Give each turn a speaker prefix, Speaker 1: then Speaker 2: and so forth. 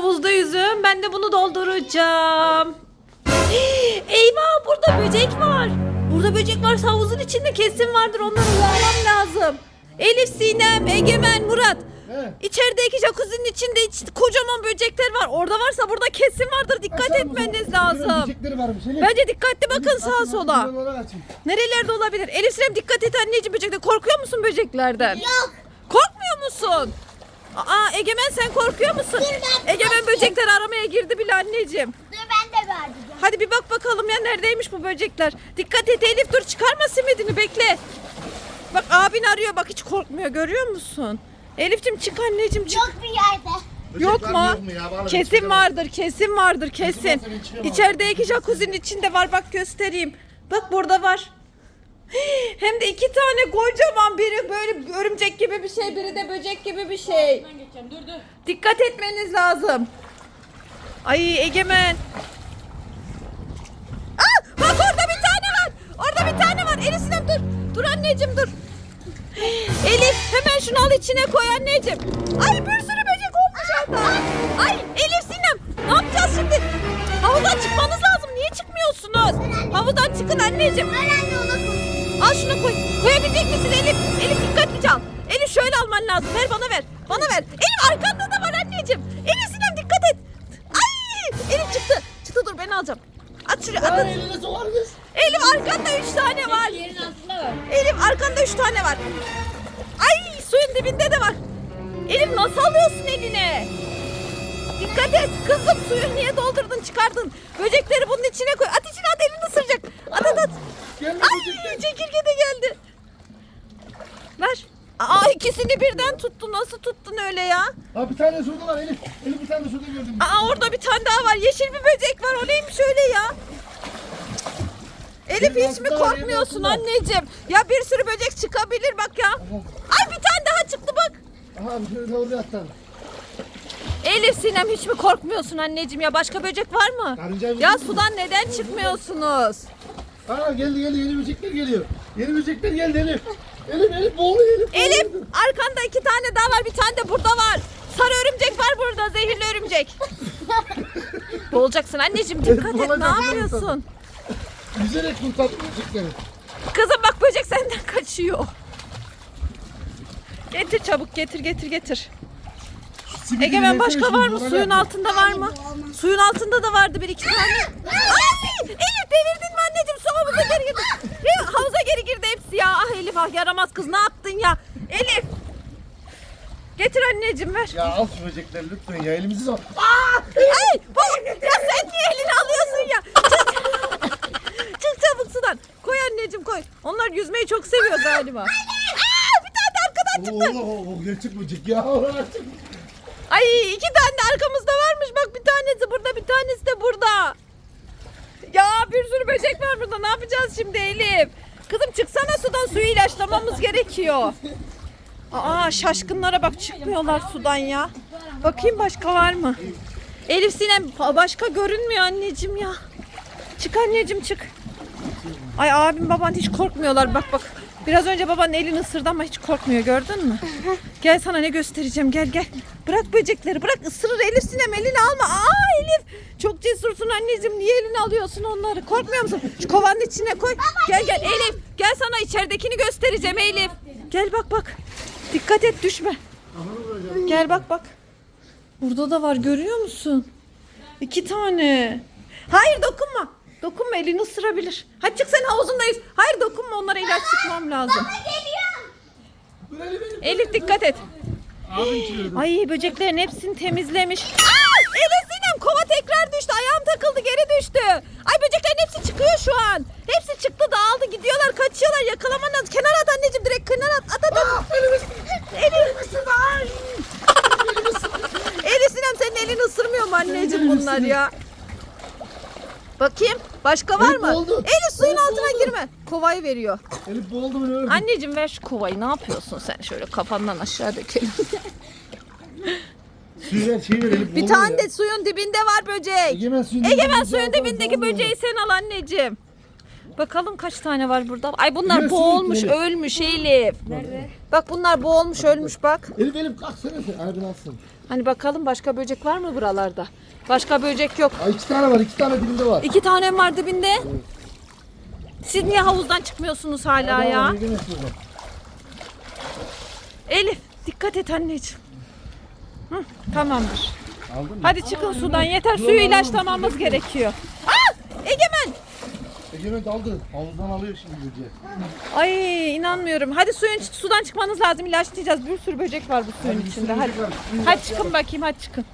Speaker 1: havuzda yüzün. Ben de bunu dolduracağım. Eyvah burada böcek var. Burada böcek varsa havuzun içinde kesin vardır. Onları bulmam lazım. Elif, Sinem, Egemen, Murat.
Speaker 2: He.
Speaker 1: İçerideki jacuzzi'nin içinde iç- kocaman böcekler var. Orada varsa burada kesin vardır. Dikkat
Speaker 2: Aşağı
Speaker 1: etmeniz
Speaker 2: mı?
Speaker 1: lazım.
Speaker 2: Böcekleri varmış. Elif.
Speaker 1: Bence dikkatli bakın
Speaker 2: Elif,
Speaker 1: sağa
Speaker 2: açın,
Speaker 1: sola.
Speaker 2: açın, oraları açın.
Speaker 1: Nerelerde olabilir? Elif Sinem dikkat et anneciğim böcekler. Korkuyor musun böceklerden?
Speaker 3: Yok.
Speaker 1: Korkmuyor musun? Aa Egemen sen korkuyor musun?
Speaker 3: ben-
Speaker 1: Egemen böcekleri aramaya girdi bile anneciğim.
Speaker 3: Dur ben de vereceğim.
Speaker 1: Hadi bir bak bakalım ya neredeymiş bu böcekler. Dikkat et Elif dur çıkarma simidini bekle. Bak abin arıyor bak hiç korkmuyor görüyor musun? Elif'cim çık anneciğim çık.
Speaker 3: Yok bir yerde.
Speaker 1: Yok mu?
Speaker 2: yok mu ya? Vallahi
Speaker 1: Kesin vardır, kesin vardır, kesin.
Speaker 2: varsa ben içemem.
Speaker 1: İçerideki jacuzzi'nin içinde var bak göstereyim. Bak burada var. Hem de iki tane kocaman biri böyle örümcek gibi bir şey, biri de böcek gibi bir şey. Dikkat etmeniz lazım. Ay Egemen. Aa, bak orada bir tane var. Orada bir tane var. Elif Sinem dur. Dur anneciğim dur. Elif hemen şunu al içine koy anneciğim. Ay bir sürü böcek olmuş orada. Ay Elif Sinem ne yapacağız şimdi? Havuzdan çıkmanız lazım. Niye çıkmıyorsunuz? Havuzdan çıkın anneciğim.
Speaker 3: Ver anne ona.
Speaker 1: Al şunu koy. Koyabilecek misin Elif? Elif dikkatli çal. Elif şöyle alman lazım. Ver bana ver. Bana ver. Elif arkanda da var anneciğim. Elif Sinem dikkat et. Ay Elif çıktı. Çıktı dur ben alacağım. At şuraya at. At.
Speaker 2: eline sokar kız.
Speaker 1: Elif arkanda üç tane var.
Speaker 4: Yerin altında var.
Speaker 1: Elif arkanda üç tane var. Ay suyun dibinde de var. Elif nasıl alıyorsun eline? Dikkat et kızım suyu niye doldurdun çıkardın. Böcekleri bunun içine koy. At içine at elini ısıracak. At at at.
Speaker 2: Gelme
Speaker 1: Ay
Speaker 2: böcekler.
Speaker 1: çekirge de geldi. Ver. Aa ikisini birden tuttu. Nasıl tuttun öyle ya?
Speaker 2: Ha bir tane şurada var Elif. Elif bir tane şurada gördüm.
Speaker 1: Aa orada bir tane daha var. Yeşil bir böcek var. O neymiş öyle ya? Elif
Speaker 2: Yerin
Speaker 1: hiç mi
Speaker 2: altında
Speaker 1: korkmuyorsun
Speaker 2: yerin altında.
Speaker 1: anneciğim? Ya bir sürü böcek çıkabilir bak ya. Ay bir tane daha çıktı bak.
Speaker 2: Aha bir şöyle oraya atlar.
Speaker 1: Elif Sinem hiç mi korkmuyorsun anneciğim ya? Başka böcek var mı? Ya
Speaker 2: böcek mi?
Speaker 1: sudan neden çıkmıyorsunuz?
Speaker 2: Ha geldi geldi yeni böcekler geliyor. Yeni böcekler geldi Elif. Elif Elif boğuluyor Elif.
Speaker 1: Elif
Speaker 2: boğuluyor.
Speaker 1: arkanda iki tane daha var. Bir tane de burada var. Sarı örümcek var burada. Zehirli örümcek. Boğulacaksın anneciğim dikkat et. Ne
Speaker 2: Boğulacağım,
Speaker 1: yapıyorsun?
Speaker 2: Yüzerek kurtardı böcekleri.
Speaker 1: Kızım bak böcek senden kaçıyor. Getir çabuk getir getir getir. Egemen başka var mı? Suyun altında var mı? Suyun altında da vardı bir iki tane. Ay! Elif devirdin mi anneciğim? Su havuza geri girdi. Elif, havuza geri girdi hepsi ya. Ah Elif ah yaramaz kız ne yaptın ya? Elif. Getir anneciğim ver.
Speaker 2: Ya al şu böcekleri lütfen ya elimizi sok.
Speaker 1: Ay! Bu, ya sen niye elini alıyorsun ya? Çık. Çık çabuk sudan. Koy anneciğim koy. Onlar yüzmeyi çok seviyor galiba. Aa, bir tane de arkadan çıktı.
Speaker 2: Oo, oo, oo, gerçek böcek ya.
Speaker 1: Ay iki tane arkamızda varmış. Bak bir tanesi burada bir tanesi de burada. Ya bir sürü böcek var burada. Ne yapacağız şimdi Elif? Kızım çıksana sudan suyu ilaçlamamız gerekiyor. Aa şaşkınlara bak çıkmıyorlar sudan ya. Bakayım başka var mı? Elif Sinem başka görünmüyor anneciğim ya. Çık anneciğim çık. Ay abim baban hiç korkmuyorlar bak bak. Biraz önce babanın elini ısırdı ama hiç korkmuyor gördün mü? Gel sana ne göstereceğim gel gel. Bırak böcekleri bırak ısırır Elif Sinem elini alma. Aa Elif çok cesursun anneciğim niye elini alıyorsun onları? Korkmuyor musun? Şu kovanın içine koy. Gel gel Elif gel sana içeridekini göstereceğim Elif. Gel bak bak. Dikkat et düşme. Gel bak bak. Burada da var görüyor musun? İki tane. Hayır dokunma. Dokunma elini ısırabilir. Hadi çık sen havuzundayız. Hayır dokunma onlara ilaç sıkmam lazım.
Speaker 3: Geliyor.
Speaker 2: Dur Elif Elif.
Speaker 1: Elif dikkat et. Ay böceklerin hepsini temizlemiş. Aa, Elif Sinem kova tekrar düştü. Ayağım takıldı geri düştü. Ay böceklerin hepsi çıkıyor şu an. Hepsi çıktı dağıldı gidiyorlar kaçıyorlar yakalaman lazım. Kenara at anneciğim direkt kenara at. At at at. Elif. Ay. Elif Sinem senin elini ısırmıyor mu anneciğim bunlar ya? Bakayım. Başka var
Speaker 2: Elif
Speaker 1: mı?
Speaker 2: oldu.
Speaker 1: Elif suyun
Speaker 2: Elif
Speaker 1: altına
Speaker 2: oldu.
Speaker 1: girme. Kovayı veriyor.
Speaker 2: Elif boğuldu ne öldü?
Speaker 1: Anneciğim ver şu kovayı. Ne yapıyorsun sen? Şöyle kafandan aşağı dökelim.
Speaker 2: Suyu ver şeyi ver Elif
Speaker 1: Bir tane
Speaker 2: ya.
Speaker 1: de suyun dibinde var böcek.
Speaker 2: Egemen suyun
Speaker 1: Egemen suyun dibindeki
Speaker 2: boğuluyor.
Speaker 1: böceği sen al anneciğim. Bakalım kaç tane var burada. Ay bunlar
Speaker 2: suyun
Speaker 1: boğulmuş,
Speaker 2: dibinde.
Speaker 1: ölmüş Elif. Bak bunlar boğulmuş, ölmüş bak.
Speaker 2: Elif Elif kalksana sen. Alsın.
Speaker 1: Hani bakalım başka böcek var mı buralarda? Başka böcek yok.
Speaker 2: Ay iki tane var iki tane dibinde var.
Speaker 1: İki tane mi var dibinde? Siz niye havuzdan çıkmıyorsunuz hala
Speaker 2: Hadi
Speaker 1: ya? Elif dikkat et anneciğim. Hı, tamamdır.
Speaker 2: Aldın mı?
Speaker 1: Hadi çıkın sudan yeter suyu ilaçlamamız gerekiyor. Egemen.
Speaker 2: Daldı. Havuzdan alıyor şimdi böceği.
Speaker 1: Ay inanmıyorum. Hadi suyun sudan çıkmanız lazım ilaçlayacağız. Bir sürü böcek var bu suyun içinde. Hadi. Hadi çıkın bakayım hadi çıkın.